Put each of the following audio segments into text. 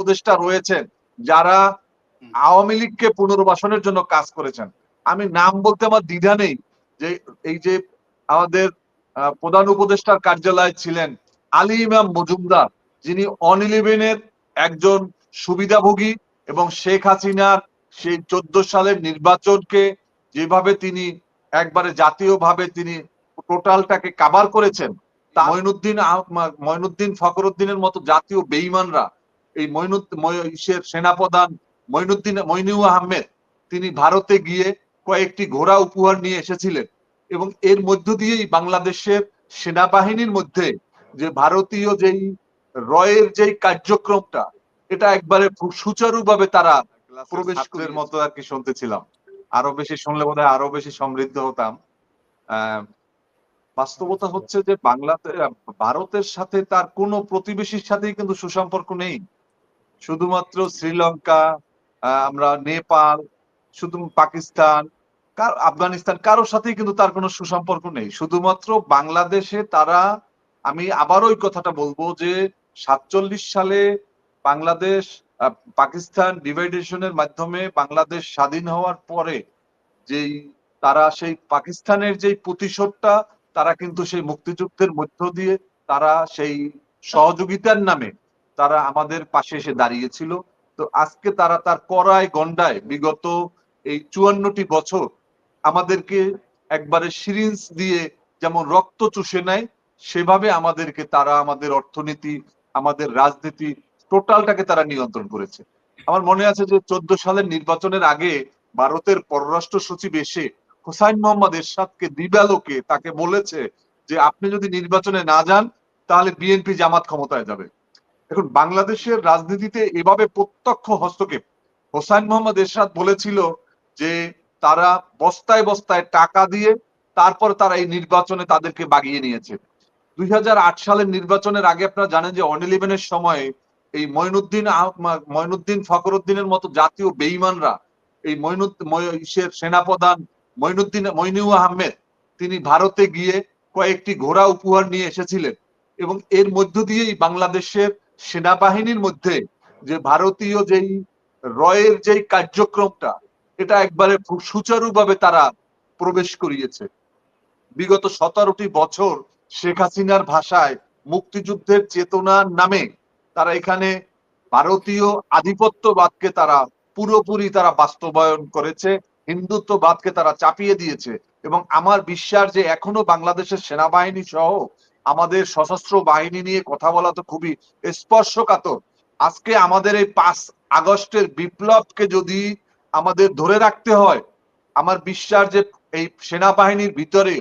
উপদেষ্টা রয়েছেন যারা আওয়ামী লীগকে পুনর্বাসনের জন্য কাজ করেছেন। আমি নাম বলতে আমার দ্বিধা নেই যে এই যে আমাদের প্রধান উপদেষ্টার কার্যালয়ে ছিলেন আলী ইমাম মজুমদার যিনি অন ইলেভেনের একজন সুবিধাভোগী এবং শেখ হাসিনার সেই চোদ্দ সালের নির্বাচনকে যেভাবে তিনি একবারে জাতীয়ভাবে তিনি টোটালটাকে কাবার করেছেন তা মঈনুদ্দিন আহ- মা- ফখরুদ্দিনের মতো জাতীয় বেইমানরা এই মঈনুদ্দিন সেনাপ্রধান মঈনুদ্দিন মইনুল আহমেদ তিনি ভারতে গিয়ে কয়েকটি ঘোড়া উপহার নিয়ে এসেছিলেন এবং এর মধ্য দিয়েই বাংলাদেশের সেনাবাহিনীর মধ্যে যে ভারতীয় যেই রয়ের যেই কার্যক্রমটা এটা একবারে সুচারুভাবে তারা প্রবেশ করার মতো আর কি শুনতেছিলাম। আরও বেশি শুনলে বোধ আরও বেশি সমৃদ্ধ হতাম। আহ, বাস্তবতা হচ্ছে যে বাংলাতে ভারতের সাথে তার কোনো প্রতিবেশীর সাথেই কিন্তু সুসম্পর্ক নেই। শুধুমাত্র শ্রীলঙ্কা আমরা নেপাল, শুধু পাকিস্তান আফগানিস্তান, কারোর সাথেই কিন্তু তার কোনো সুসম্পর্ক নেই। শুধুমাত্র বাংলাদেশে তারা, আমি আবার ওই কথাটা বলব যে সাতচল্লিশ সালে বাংলাদেশ পাকিস্তান ডিভাইডেশনের মাধ্যমে বাংলাদেশ স্বাধীন হওয়ার পরে যেই তারা সেই পাকিস্তানের যেই প্রতিশোধটা, তারা কিন্তু সেই মুক্তিযুদ্ধের মধ্য দিয়ে তারা সেই সহযোগিতার নামে তারা আমাদের পাশে এসে দাঁড়িয়েছিল। তো আজকে তারা তার করায় গন্ডায় বিগত এই চুয়ান্নটি বছর আমাদেরকে একবারে সিরিঞ্জ দিয়ে যেমন রক্ত চুষে নেয়, সেভাবে আমাদেরকে তারা আমাদের অর্থনীতি, আমাদের রাজনীতি টোটালটাকে তারা নিয়ন্ত্রণ করেছে। আমার মনে আছে যে চোদ্দ সালের নির্বাচনের আগে ভারতের পররাষ্ট্র সচিব এসে হোসাইন মোহাম্মদ এরশাদকে দিবালোকে তাকে বলেছে যে, আপনি যদি নির্বাচনে না যান, তাহলে বিএনপি জামাত ক্ষমতায় যাবে। এখন বাংলাদেশের রাজনীতিতে এভাবে প্রত্যক্ষ হস্তক্ষেপ, হোসাইন মোহাম্মদ এরশাদ বলেছিল যে তারা বস্তায় বস্তায় টাকা দিয়ে তারপর তারা এই নির্বাচনে তাদেরকে বাগিয়ে নিয়েছে। দুই সালের নির্বাচনের আগে আপনারা জানেন যে অন ইলেভেনের সময় এই মঈনুদ্দিন আহ- মা- মঈনুদ্দিন ফখরুদ্দিনের মতো জাতীয় বেইমানরা এই মঈনুদ্দিন সেনাপ্রধান মঈনুদ্দিন মইনুল আহমেদ, তিনি ভারতে গিয়ে কয়েকটি ঘোড়া উপহার নিয়ে এসেছিলেন এবং এর মধ্য দিয়েই বাংলাদেশের সেনাবাহিনীর মধ্যে যে ভারতীয় যেই রয়ের যেই কার্যক্রমটা, এটা একবারে সুচারুভাবে তারা প্রবেশ করিয়েছে। বিগত সতেরোটি বছর শেখ হাসিনার ভাষায় মুক্তিযুদ্ধের চেতনার নামে তারা এখানে ভারতীয় আধিপত্যবাদকে তারা পুরোপুরি তারা বাস্তবায়ন করেছে, হিন্দুত্ববাদকে তারা চাপিয়ে দিয়েছে এবং আমার বিশ্বাস যে এখনও বাংলাদেশের সেনাবাহিনী সহ আমাদের সশস্ত্র বাহিনী নিয়ে কথা বলা তো খুবই স্পর্শকাতর। আজকে আমাদের এই পাঁচ আগস্টের বিপ্লবকে যদি আমাদের ধরে রাখতে হয়, আমার বিশ্বাস যে এই সেনাবাহিনীর ভিতরে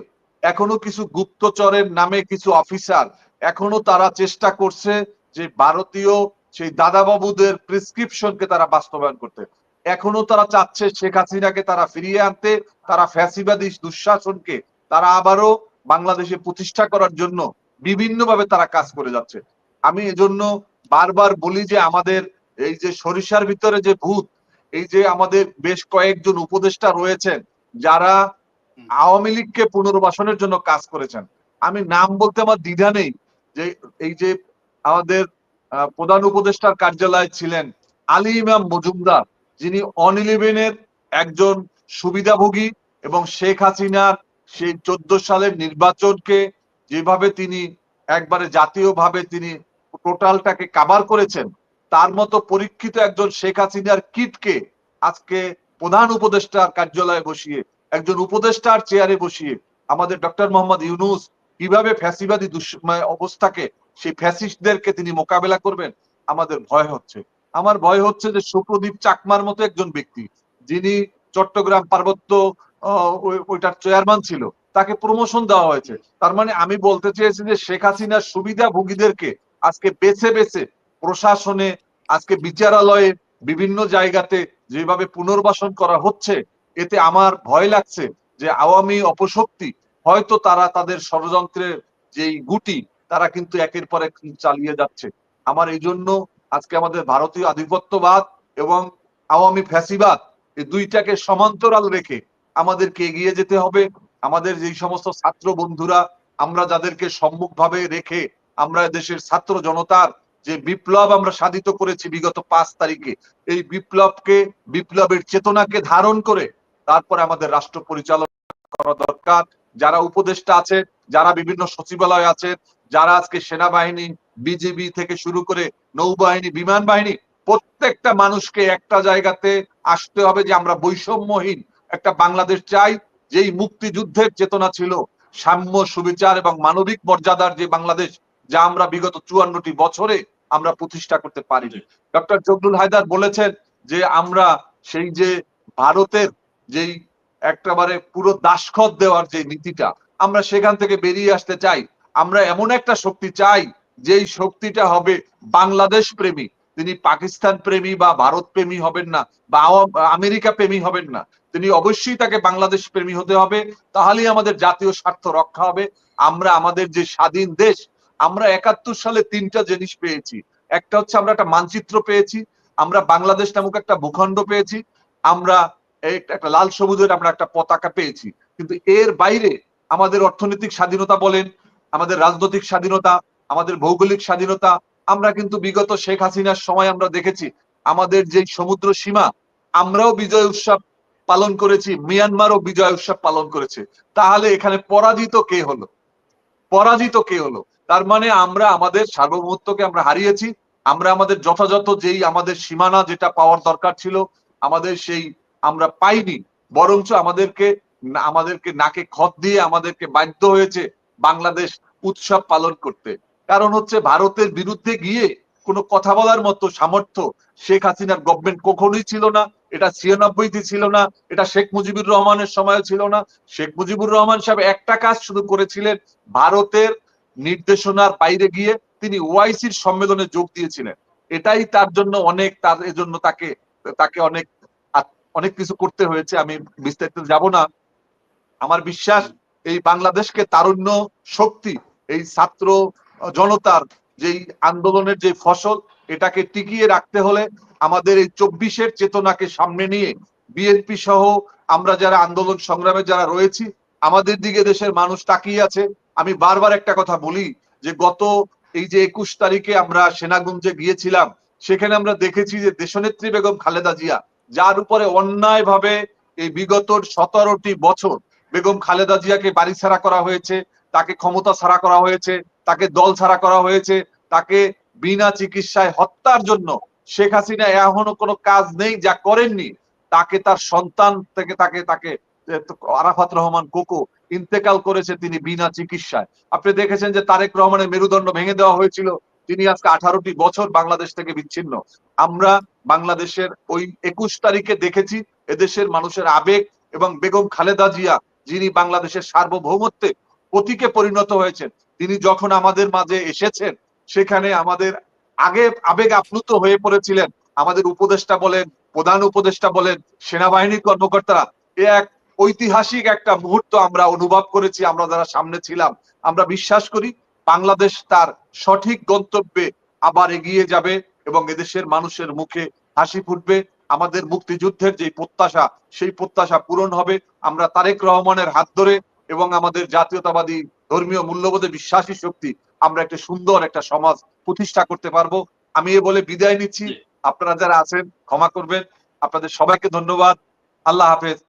এখনও কিছু গুপ্তচরের নামে কিছু অফিসার এখনও তারা চেষ্টা করছে যে ভারতীয় সেই দাদাবাবুদের প্রেসক্রিপশনকে তারা বাস্তবায়ন করতে। এখনও তারা চাচ্ছে শেখ হাসিনাকে তারা ফিরিয়ে আনতে, তারা ফ্যাসিবাদী দুঃশাসনকে তারা আবারও বাংলাদেশে প্রতিষ্ঠা করার জন্য বিভিন্নভাবে তারা কাজ করে যাচ্ছে। আমি এজন্য বারবার বলি যে আমাদের এই যে সরিষার ভিতরে যে ভূত, এই যে আমাদের বেশ কয়েকজন উপদেষ্টা রয়েছেন, যারা আওয়ামী লীগকে পুনর্বাসনের জন্য কাজ করেছেন। আমি নাম বলতে আমার দ্বিধা নেই যে এই যে আমাদের প্রধান উপদেষ্টার কার্যালয়ে ছিলেন আলী ইমাম মজুমদার, যিনি অন একজন সুবিধাভোগী এবং শেখ হাসিনার সেই চোদ্দ সালের নির্বাচনকে যেভাবে তিনি একবারে জাতীয়ভাবে তিনি টোটালটাকে কাভার করেছেন, তার মতো পরীক্ষিত একজন শেখ হাসিনার কিটকে আজকে প্রধান উপদেষ্টার কার্যালয়ে বসিয়ে, একজন উপদেষ্টার চেয়ারে বসিয়ে আমাদের ডক্টর মোহাম্মদ ইউনুস কীভাবে ফ্যাসিবাদী অবস্থাকে, সেই ফ্যাসিস্টদেরকে তিনি মোকাবেলা করবেন, আমাদের ভয় হচ্ছে। আমার ভয় হচ্ছে যে সুপ্রদীপ চাকমার মতো একজন ব্যক্তি, যিনি চট্টগ্রাম পার্বত্য ওইটার চেয়ারম্যান ছিল। তাকে প্রমোশন দেওয়া হয়েছে। তার মানে আমি বলতে চেয়েছি যে শেখ হাসিনার সুবিধাভোগীদেরকে আজকে বেছে বেছে প্রশাসনে, আজকে বিচারালয়ে বিভিন্ন জায়গাতে যেভাবে পুনর্বাসন করা হচ্ছে, এতে আমার ভয় লাগছে যে আওয়ামী অপশক্তি হয়তো তারা তাদের ষড়যন্ত্রের যেই গুটি, তারা কিন্তু একের পর এক চালিয়ে যাচ্ছে। আমার এই জন্য আজকে আমাদের ভারতীয় আধিপত্যবাদ এবং আওয়ামী ফ্যাসিবাদ, এই দুইটাকে সমান্তরাল রেখে আমাদেরকে এগিয়ে যেতে হবে। আমাদের যেই সমস্ত ছাত্র বন্ধুরা, আমরা যাদেরকে সম্মুখভাবে রেখে আমরা দেশের ছাত্র জনতার যে বিপ্লব আমরা সাধিত করেছি বিগত পাঁচ তারিখে, এই বিপ্লবকে, বিপ্লবের চেতনাকে ধারণ করে তারপরে আমাদের রাষ্ট্র পরিচালনা করা দরকার। যারা উপদেষ্টা আছে, যারা বিভিন্ন সচিবালয় আছে, যারা আজকে সেনাবাহিনী, বিজিবি থেকে শুরু করে নৌবাহিনী বিমান বাহিনী প্রত্যেকটা মানুষকে একটা জায়গাতে আসতে হবে যে আমরা বৈষম্যহীন একটা বাংলাদেশ চাই, যেই মুক্তিযুদ্ধের চেতনা ছিল। সাম্য, সুবিচার এবং মানবিক মর্যাদার যে বাংলাদেশ, যা আমরা বিগত চুয়ান্নটি বছরে আমরা প্রতিষ্ঠা করতে পারিনি। ডক্টর জগলুল হায়দার বলেছেন যে আমরা সেই যে ভারতের যেই একেবারে পুরো দাসখত দেওয়ার যে নীতিটা, আমরা সেখান থেকে বেরিয়ে আসতে চাই। আমরা এমন একটা শক্তি চাই, যেই শক্তিটা হবে বাংলাদেশ প্রেমী। তিনি পাকিস্তান প্রেমী বা ভারত প্রেমী হবেন না বা আমেরিকা প্রেমী হবেন না। তিনি অবশ্যই তাকে বাংলাদেশ প্রেমী হতে হবে। তাহলেই আমাদের জাতীয় স্বার্থ রক্ষা হবে। আমরা আমাদের যে স্বাধীন দেশ, আমরা একাত্তর সালে তিনটা জিনিস পেয়েছি। একটা হচ্ছে আমরা একটা মানচিত্র পেয়েছি, আমরা বাংলাদেশ নামক একটা ভূখণ্ড পেয়েছি, আমরা একটা লাল সবুজের আমরা একটা পতাকা পেয়েছি। কিন্তু এর বাইরে আমাদের অর্থনৈতিক স্বাধীনতা বলেন, আমাদের রাজনৈতিক স্বাধীনতা, আমাদের ভৌগোলিক স্বাধীনতা আমরা কিন্তু বিগত শেখ হাসিনার সময় আমরা দেখেছি, আমাদের যে সমুদ্র সীমা, আমরাও বিজয় উৎসব পালন করেছি, মিয়ানমারও বিজয় উৎসব পালন করেছে। তাহলে এখানে পরাজিত কে হলো? পরাজিত কে হলো? তার মানে আমরা আমাদের সার্বভৌমত্বকে আমরা হারিয়েছি, আমরা আমাদের যথাযথ যেই আমাদের সীমানা যেটা পাওয়ার দরকার ছিল, আমাদের সেই আমরা পাইনি, বরঞ্চ আমাদেরকে আমাদেরকে নাকে খত দিয়ে আমাদেরকে বাধ্য হয়েছে বাংলাদেশ উৎসব পালন করতে। কারণ হচ্ছে ভারতের বিরুদ্ধে গিয়ে কোনো কথা বলার মতো সামর্থ্য শেখ হাসিনার গভর্নমেন্ট কখনোই ছিল না। এটা ছিয়ানব্বইতে ছিল না, এটা শেখ মুজিবুর রহমানের সময় ছিল না। শেখ মুজিবুর রহমান সাহেব একটা কাজ শুধু করেছিলেন, ভারতের নির্দেশনার বাইরে গিয়ে তিনি ওআইসির সম্মেলনে যোগ দিয়েছিলেন। এটাই তার জন্য অনেক, তার এজন্য তাকে তাকে অনেক অনেক কিছু করতে হয়েছে, আমি বিস্তারিত যাব না। আমার বিশ্বাস, এই বাংলাদেশকে তারুণ্য শক্তি, এই ছাত্র জনতার যেই আন্দোলনের যে ফসল, এটাকে টিকিয়ে রাখতে হলে আমাদের এই চব্বিশের চেতনাকে সামনে নিয়ে বিএনপি সহ আমরা যারা আন্দোলন সংগ্রামে যারা রয়েছি, আমাদের দিকে দেশের মানুষ তাকিয়ে আছে। আমি বারবার একটা কথা বলি যে গত এই যে একুশ তারিখে আমরা সেনাগঞ্জে গিয়েছিলাম, সেখানে আমরা দেখেছি যে দেশনেত্রী বেগম খালেদা জিয়া, যার উপরে অন্যায় ভাবে এই বিগত সতেরোটি বছর বেগম খালেদা জিয়াকে বাড়ি ছাড়া করা হয়েছে, তাকে ক্ষমতা ছাড়া করা হয়েছে তাকে দল ছাড়া করা হয়েছে, তাকে বিনা চিকিৎসায় হত্যার জন্য শেখ হাসিনা এখনও কোনো কাজ নেই, যা করেননি, তাকে তার সন্তান থেকে তাকে তাকে আরাফাত রহমান কোকো ইন্তেকাল করেছে তিনি বিনা চিকিৎসায়। আপনি দেখেছেন যে তারেক রহমানের মেরুদণ্ড ভেঙে দেওয়া হয়েছিল, তিনি আজকে আঠারোটি বছর বাংলাদেশ থেকে বিচ্ছিন্ন। আমরা বাংলাদেশের ওই একুশ তারিখে দেখেছি এদেশের মানুষের আবেগ এবং বেগম খালেদা জিয়া, যিনি বাংলাদেশের সার্বভৌমত্বে প্রতীকে পরিণত হয়েছেন তিনি যখন আমাদের মাঝে এসেছেন, সেখানে আমাদের আগে আবেগ আপ্লুত হয়ে পড়েছিলেন। আমাদের উপদেষ্টা বলেন, প্রধান উপদেষ্টা বলেন, সেনাবাহিনীর কর্মকর্তারা। এ এক ঐতিহাসিক একটা মুহূর্ত আমরা অনুভব করেছি, আমরা যারা সামনে ছিলাম। আমরা বিশ্বাস করি, বাংলাদেশ তার সঠিক গন্তব্যে আবার এগিয়ে যাবে এবং এদেশের মানুষের মুখে হাসি ফুটবে। আমাদের মুক্তিযুদ্ধের যে প্রত্যাশা, সেই প্রত্যাশা পূরণ হবে। আমরা তারেক রহমানের হাত ধরে এবং আমাদের জাতীয়তাবাদী ধর্মীয় মূল্যবোধে বিশ্বাসী শক্তি আমরা একটা সুন্দর একটা সমাজ প্রতিষ্ঠা করতে পারব। আমি এ বলে বিদায় নিচ্ছি। আপনারা যারা আছেন ক্ষমা করবেন। আপনাদের সবাইকে ধন্যবাদ। আল্লাহ হাফেজ।